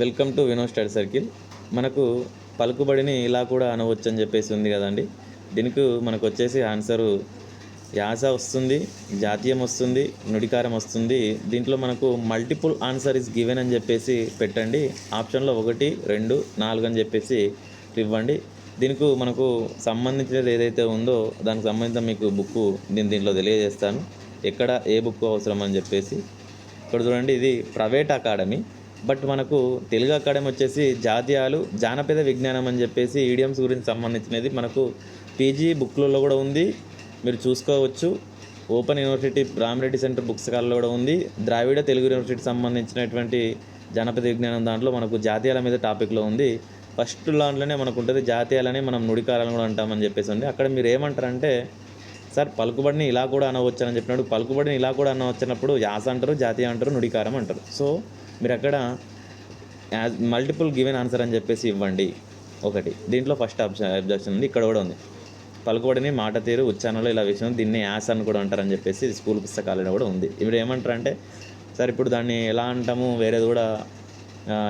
Welcome to Vino study circle. మనకు పలుకుబడిని ఇలా కూడా అనవచ్చు అని చెప్పేసి ఉంది కదండి. దీనికి మనకు వచ్చేసి ఆన్సరు యాస వస్తుంది జాతీయం వస్తుంది నుడికారం వస్తుంది. దీంట్లో మనకు మల్టిపుల్ ఆన్సర్ ఇస్ గివెన్ అని చెప్పేసి పెట్టండి. ఆప్షన్లో ఒకటి రెండు నాలుగు అని చెప్పేసి ఇవ్వండి. దీనికి మనకు సంబంధించినది ఏదైతే ఉందో దానికి సంబంధించిన మీకు బుక్ నేను దీంట్లో తెలియజేస్తాను. ఎక్కడ ఏ బుక్ అవసరం అని చెప్పేసి. ఇక్కడ చూడండి ఇది ప్రైవేట్ అకాడమీ. బట్ మనకు తెలుగు అకాడమీ వచ్చేసి జాతీయాలు జానపద విజ్ఞానం అని చెప్పేసి ఈడియమ్స్ గురించి సంబంధించినది మనకు పీజీ బుక్లలో కూడా ఉంది. మీరు చూసుకోవచ్చు. ఓపెన్ యూనివర్సిటీ రామిరెడ్డి సెంటర్ పుస్తకాలలో కూడా ఉంది. ద్రావిడ తెలుగు యూనివర్సిటీకి సంబంధించినటువంటి జానపద విజ్ఞానం దాంట్లో మనకు జాతీయాల మీద టాపిక్లో ఉంది. ఫస్ట్ దాంట్లోనే మనకు ఉంటుంది జాతీయాలని మనం నుడికారాలను కూడా అంటామని చెప్పేసి ఉంది. అక్కడ మీరు ఏమంటారంటే సార్ పలుకుబడిని ఇలా కూడా అనవచ్చు అని చెప్పినప్పుడు పలుకుబడిని ఇలా కూడా అనవచ్చినప్పుడు యాస అంటారు జాతీయ అంటారు నుడికారం అంటారు. సో మీరు అక్కడ యాజ్ మల్టిపుల్ గివెన్ ఆన్సర్ అని చెప్పేసి ఇవ్వండి. ఒకటి. దీంట్లో ఫస్ట్ ఆప్షన్ అబ్జెక్షన్ ఉంది. ఇక్కడ కూడా ఉంది. పలుకుబడిని మాట తీరు ఉచ్చారణలో ఇలా విషయం దీన్ని యాస్ అని కూడా అంటారని చెప్పేసి స్కూల్ పుస్తకాలలో కూడా ఉంది. ఇప్పుడు ఏమంటారంటే సార్ ఇప్పుడు దాన్ని ఎలా అంటాము? వేరేది కూడా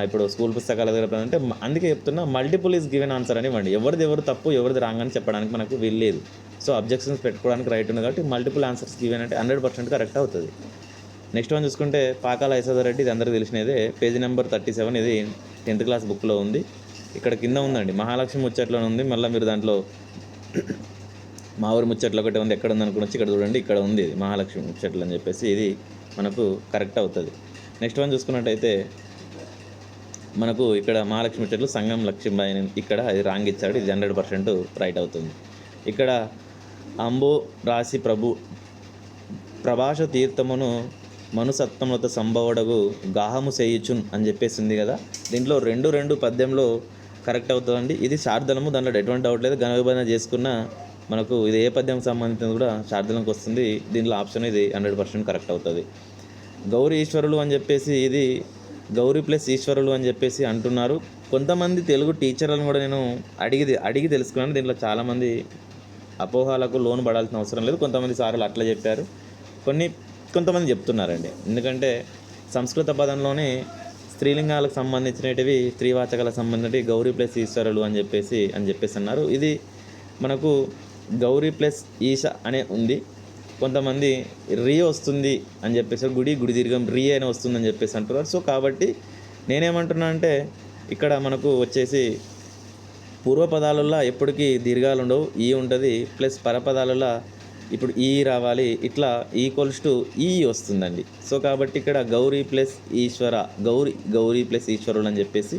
ఇప్పుడు స్కూల్ పుస్తకాల దగ్గర అంటే అందుకే చెప్తున్నా మల్టిపుల్ ఈజ్ గివెన్ ఆన్సర్ అని ఇవ్వండి. ఎవరిది ఎవరు తప్పు ఎవరిది రాంగ్ అని చెప్పడానికి మనకు వీల్లేదు. సో అబ్జెక్షన్స్ పెట్టుకోవడానికి రైట్ ఉంది కాబట్టి మల్టిపుల్ ఆన్సర్స్ గివెన్ అంటే హండ్రెడ్ పర్సెంట్ కరెక్ట్ అవుతుంది. నెక్స్ట్ వన్ చూసుకుంటే పాకాల యశోధర్ రెడ్డి ఇది అందరికీ తెలిసినదే. పేజీ నెంబర్ థర్టీ సెవెన్ ఇది టెన్త్ క్లాస్ బుక్లో ఉంది. ఇక్కడ కింద ఉందండి మహాలక్ష్మి ముచ్చట్లో ఉంది. మళ్ళీ మీరు దాంట్లో మా ఊరి ముచ్చట్లు ఒకటి ఉంది ఎక్కడ ఉంది అనుకుని వచ్చి ఇక్కడ చూడండి. ఇక్కడ ఉంది ఇది మహాలక్ష్మి ముచ్చట్లు అని చెప్పేసి ఇది మనకు కరెక్ట్ అవుతుంది. నెక్స్ట్ వన్ చూసుకున్నట్టయితే మనకు ఇక్కడ మహాలక్ష్మి ముచ్చట్లు సంగం లక్ష్మీబాయి అని ఇక్కడ ఇది రాంగ్ ఇచ్చాడు. ఇది హండ్రెడ్ పర్సెంట్ రైట్ అవుతుంది. ఇక్కడ అంబో రాశి ప్రభు ప్రభాష తీర్థమును మనుసత్తములతో సంభవడగు గాహము చేయుచున్ అని చెప్పేసి ఉంది కదా. దీంట్లో రెండు రెండు పద్యంలో కరెక్ట్ అవుతుందండి. ఇది శార్దలము దాంట్లో ఎటువంటి డౌట్ లేదు. ఘన విభజన చేసుకున్న మనకు ఇది ఏ పద్యం సంబంధించిన కూడా శార్దలంకి వస్తుంది. దీంట్లో ఆప్షన్ ఇది హండ్రెడ్ పర్సెంట్ కరెక్ట్ అవుతుంది. గౌరీ ఈశ్వరులు అని చెప్పేసి ఇది గౌరీ ప్లస్ ఈశ్వరులు అని చెప్పేసి అంటున్నారు. కొంతమంది తెలుగు టీచర్లను కూడా నేను అడిగి అడిగి తెలుసుకున్నాను. దీంట్లో చాలామంది అపోహాలకు లోన్ పడాల్సిన అవసరం లేదు. కొంతమంది సార్లు అట్లా చెప్పారు. కొన్ని కొంతమంది చెప్తున్నారండి. ఎందుకంటే సంస్కృత పదంలోనే స్త్రీలింగాలకు సంబంధించినటివి స్త్రీవాచకాలకు సంబంధించినవి గౌరీ ప్లస్ ఈశ్వరులు అని చెప్పేసి అని చెప్పేసి అన్నారు. ఇది మనకు గౌరీ ప్లస్ ఈశ అనే ఉంది. కొంతమంది రీ వస్తుంది అని చెప్పేసి గుడి గుడి దీర్ఘం రీ అని వస్తుంది అని చెప్పేసి అంటున్నారు. సో కాబట్టి నేనేమంటున్నా అంటే ఇక్కడ మనకు వచ్చేసి పూర్వపదాలలో ఎప్పటికీ దీర్ఘాలు ఉండవు. ఈ ఉంటుంది ప్లస్ పరపదాలలో ఇప్పుడు ఈ రావాలి ఇట్లా ఈక్వల్స్ టు ఈ వస్తుందండి. సో కాబట్టి ఇక్కడ గౌరీ ప్లస్ ఈశ్వర గౌరీ గౌరీ ప్లస్ ఈశ్వరుడు అని చెప్పేసి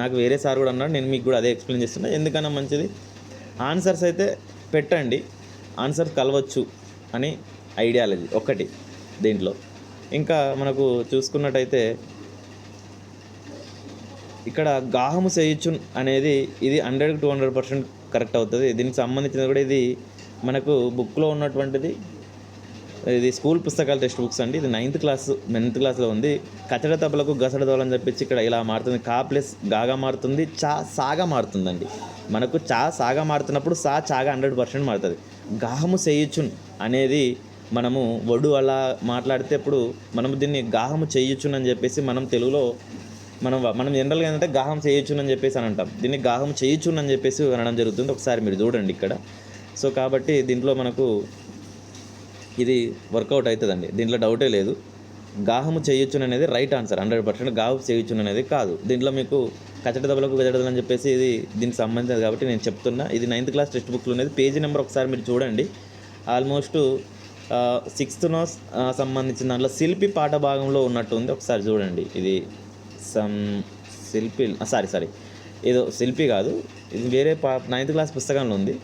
నాకు వేరే సార్ కూడా అన్నాడు నేను మీకు కూడా అదే ఎక్స్ప్లెయిన్ చేస్తున్నా. ఎందుకన్నా మంచిది? ఆన్సర్స్ అయితే పెట్టండి. ఆన్సర్ కలవచ్చు అని ఐడియాలజీ ఒకటి దీంట్లో. ఇంకా మనకు చూసుకున్నట్టయితే ఇక్కడ గాహము చేయుచున్ అనేది ఇది hundred to hundred percent correct అవుతుంది. దీనికి సంబంధించినది కూడా ఇది మనకు బుక్లో ఉన్నటువంటిది ఇది స్కూల్ పుస్తకాల టెక్స్ట్ బుక్స్ అండి. ఇది నైన్త్ క్లాస్ నైన్త్ క్లాస్లో ఉంది. కచడ తబలకు గసడ తోలని చెప్పించి ఇక్కడ ఇలా మారుతుంది. కా ప్లస్ గాగా మారుతుంది చా సాగా మారుతుందండి. మనకు చా సాగా మారుతున్నప్పుడు సా చాగా హండ్రెడ్ పర్సెంట్ మారుతుంది. గాహము చేయుచున్ అనేది మనము వడు అలా మాట్లాడితే ఇప్పుడు మనం దీన్ని గాహము చేయుచున్ అని చెప్పేసి మనం తెలుగులో మనం మనం జనరల్గా ఏంటంటే గాహం చేయొచ్చునని అని చెప్పేసి అని అంటాం. దీన్ని గాహం చేయొచ్చునని అని చెప్పేసి అనడం జరుగుతుంది. ఒకసారి మీరు చూడండి ఇక్కడ. సో కాబట్టి దీంట్లో మనకు ఇది వర్కౌట్ అవుతుందండి. దీంట్లో డౌటే లేదు. గాహము చేయొచ్చును అనేది రైట్ ఆన్సర్ హండ్రెడ్ పర్సెంట్ గాహం చేయొచ్చును అనేది కాదు. దీంట్లో మీకు కచట దెబ్బలకు గజడదలు అని చెప్పేసి ఇది దీనికి సంబంధించింది కాబట్టి నేను చెప్తున్నా. ఇది నైన్త్ క్లాస్ టెక్స్ట్ బుక్లో ఉన్నది. పేజీ నెంబర్ ఒకసారి మీరు చూడండి. ఆల్మోస్ట్ సిక్స్త్నో సంబంధించిన దాంట్లో శిల్పి పాట భాగంలో ఉన్నట్టు ఉంది. ఒకసారి చూడండి. ఇది సమ్ శిల్పి సారీ సారీ. ఏదో శిల్పి కాదు. ఇది వేరే పా నైన్త్ క్లాస్ పుస్తకంలో ఉంది.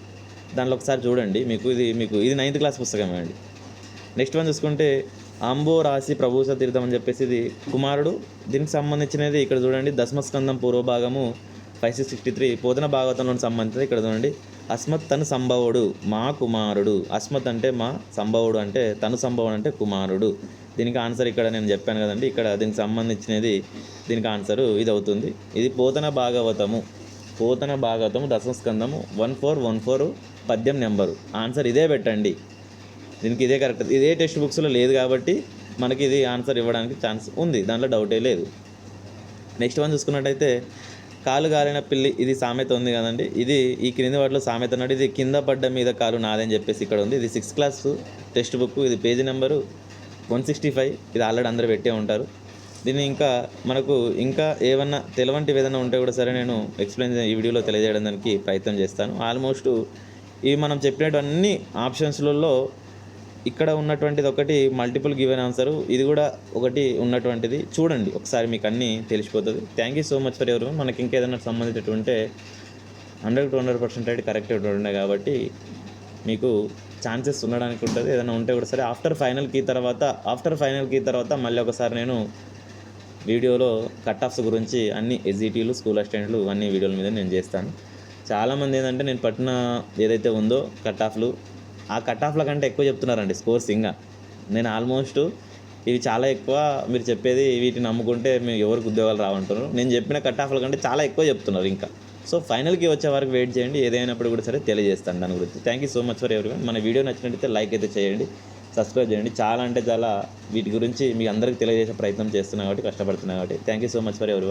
దాంట్లో ఒకసారి చూడండి. మీకు ఇది మీకు ఇది నైన్త్ క్లాస్ పుస్తకమే అండి. నెక్స్ట్ వన్ చూసుకుంటే అంబో రాశి ప్రభుస తీర్థం అని చెప్పేసి ఇది కుమారుడు. దీనికి సంబంధించినది ఇక్కడ చూడండి. దశమస్కందం పూర్వభాగము five six sixty three Pothana భాగవతంలోని సంబంధించినది ఇక్కడ చూడండి. అస్మత్ తను సంభవుడు మా కుమారుడు. అస్మత్ అంటే మా సంభవుడు అంటే తను సంభవుడు అంటే కుమారుడు. దీనికి ఆన్సర్ ఇక్కడ నేను చెప్పాను కదండి. ఇక్కడ దీనికి సంబంధించినది దీనికి ఆన్సరు ఇది అవుతుంది ఇది పోతన భాగవతము. పోతన భాగవతము దశమస్కందము వన్ ఫోర్ వన్ ఫోర్ పద్యం నెంబరు. ఆన్సర్ ఇదే పెట్టండి. దీనికి ఇదే కరెక్ట్. ఇదే టెక్స్ట్ బుక్స్లో లేదు కాబట్టి మనకి ఇది ఆన్సర్ ఇవ్వడానికి ఛాన్స్ ఉంది. దాంట్లో డౌటే లేదు. నెక్స్ట్ వన్ చూసుకున్నట్టయితే కాలు గాలిన పిల్లి ఇది సామెత ఉంది కదండి. ఇది ఈ క్రింది వాటిలో సామెత అన్నాడు ఇది కింద పడ్డ మీద కాలు నాదని చెప్పేసి ఇక్కడ ఉంది. ఇది సిక్స్త్ క్లాస్ టెక్స్ట్ బుక్ ఇది page number one sixty five. ఇది ఆల్రెడీ అందరూ పెట్టే ఉంటారు. దీన్ని ఇంకా మనకు ఇంకా ఏమన్నా తెలవంటివి ఏదైనా ఉంటే కూడా సరే నేను ఎక్స్ప్లెయిన్ ఈ వీడియోలో తెలియజేయడం దానికి ప్రయత్నం చేస్తాను. ఆల్మోస్ట్ ఇవి మనం చెప్పినటువంటి ఆప్షన్స్లలో ఇక్కడ ఉన్నటువంటిది ఒకటి మల్టిపుల్ గివెన్ ఆన్సర్ ఇది కూడా ఒకటి ఉన్నటువంటిది. చూడండి ఒకసారి మీకు అన్నీ తెలిసిపోతుంది. Thank you so much for ఎవరు మనకి ఇంకేదైనా సంబంధించినట్టు ఉంటే హండ్రెడ్ టు హండ్రెడ్ పర్సెంట్ అయితే కరెక్ట్ ఉండే కాబట్టి మీకు ఛాన్సెస్ ఉండడానికి ఉంటుంది. ఏదైనా ఉంటే కూడా సరే ఆఫ్టర్ ఫైనల్కి తర్వాత ఆఫ్టర్ ఫైనల్కి తర్వాత మళ్ళీ ఒకసారి నేను వీడియోలో కట్ ఆఫ్స్ గురించి అన్ని ఎస్ఈటీలు స్కూల్ అసిస్టెంట్లు అన్ని వీడియోల మీద నేను చేస్తాను. చాలామంది ఏంటంటే నేను పట్టిన ఏదైతే ఉందో కట్ ఆఫ్లు ఆ కట్ ఆఫ్ల కంటే ఎక్కువ చెప్తున్నారండి స్కోర్స్ ఇంకా. నేను ఆల్మోస్ట్ ఇవి చాలా ఎక్కువ మీరు చెప్పేది వీటిని నమ్ముకుంటే మేము ఎవరికి ఉద్యోగాలు రావంటున్నారు నేను చెప్పిన కట్ ఆఫ్ల కంటే చాలా ఎక్కువ చెప్తున్నారు ఇంకా. సో ఫైనల్కి వచ్చే వరకు వెయిట్ చేయండి. ఏదైనప్పుడు కూడా సరే తెలియజేస్తాను దాని గురించి. Thank you so much for ఎవరి మన వీడియో నచ్చినట్టయితే లైక్ అయితే చేయండి. సబ్స్క్రైబ్ చేయండి. చాలా అంటే చాలా వీటి గురించి మీకు అందరికీ తెలియజేసే ప్రయత్నం చేస్తున్నాను కాబట్టి కష్టపడుతున్నాను కాబట్టి. Thank you so much for ఎవరి